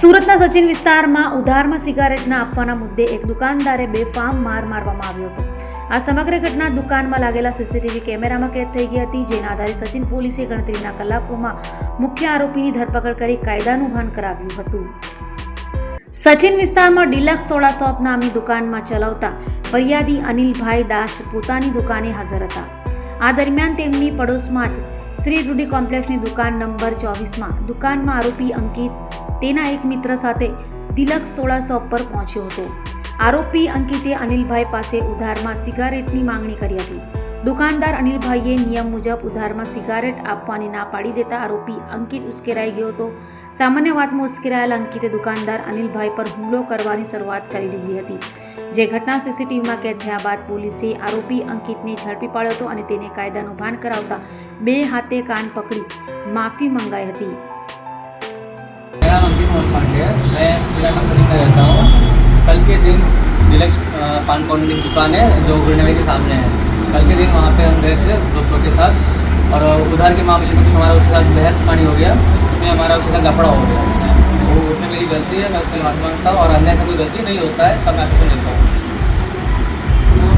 સુરતના સચિન વિસ્તારમાં ઉધારમાં સિગારેટના આપવાના મુદ્દે એક દુકાનદારે બેફામ માર મારવામાં આવ્યો હતો. આ સમગ્ર ઘટના દુકાનમાં લાગેલા સીસીટીવી કેમેરામાં કેદ થઈ ગઈ હતી, જેના આધારે સચિન પોલીસે ગણતરીના કલાકોમાં મુખ્ય આરોપીની ધરપકડ કરી કાયદાનું ભાન કરાવ્યું હતું. સચિન વિસ્તારમાં ડિલક્સ સોડા શોપ નામની દુકાનમાં ચલાવતા ફરિયાદી અનિલભાઈ દાસ પોતાની દુકાને હાજર હતા. આ દરમિયાન તેમની પડોશમાં જ શ્રી રૂડી કોમ્પ્લેક્સની દુકાન નંબર ચોવીસમાં દુકાનમાં આરોપી અંકિત, તેના એક મિત્ર સાથે તિલક સોળા શોપ પર પહોંચ્યો હતો. આરોપી અંકિતે અનિલભાઈ પાસે ઉધારમાં સિગારેટની માંગણી કરી હતી. દુકાનદાર અનિલભાઈએ નિયમ મુજબ ઉધારમાં સિગારેટ આપવાની ના પાડી દેતા આરોપી અંકિત ઉશ્કેરાઈ ગયો હતો. સામાન્ય વાતમાં ઉશ્કેરાયેલા અંકિતે દુકાનદાર અનિલભાઈ પર હુમલો કરવાની શરૂઆત કરી દીધી હતી. જે ઘટના સીસીટીવીમાં કેદ થયા બાદ પોલીસે આરોપી અંકિતને ઝડપી પાડ્યો હતો અને તેને કાયદાનું ભાન કરાવતા બે હાથે કાન પકડી માફી મંગાઈ હતી मेरा नाम अंकित मोहन पांडे है मैं सिरा कंपनी में रहता हूँ कल के दिन डिलक्स अ, पान कॉलोनी की दुकान है जो गुरनवे के सामने है कल के दिन वहाँ पे हम गए थे दोस्तों के साथ और अ, उधार के मामले में कुछ हमारा उसके साथ बहस पानी हो गया उसमें हमारा उसके साथ लफड़ा हो गया वो उसमें मेरी गलती है मैं उसके लिए माफी मांगता हूँ और अन्य से कोई गलती नहीं होता है इसका मैं आश्वासन देता हूँ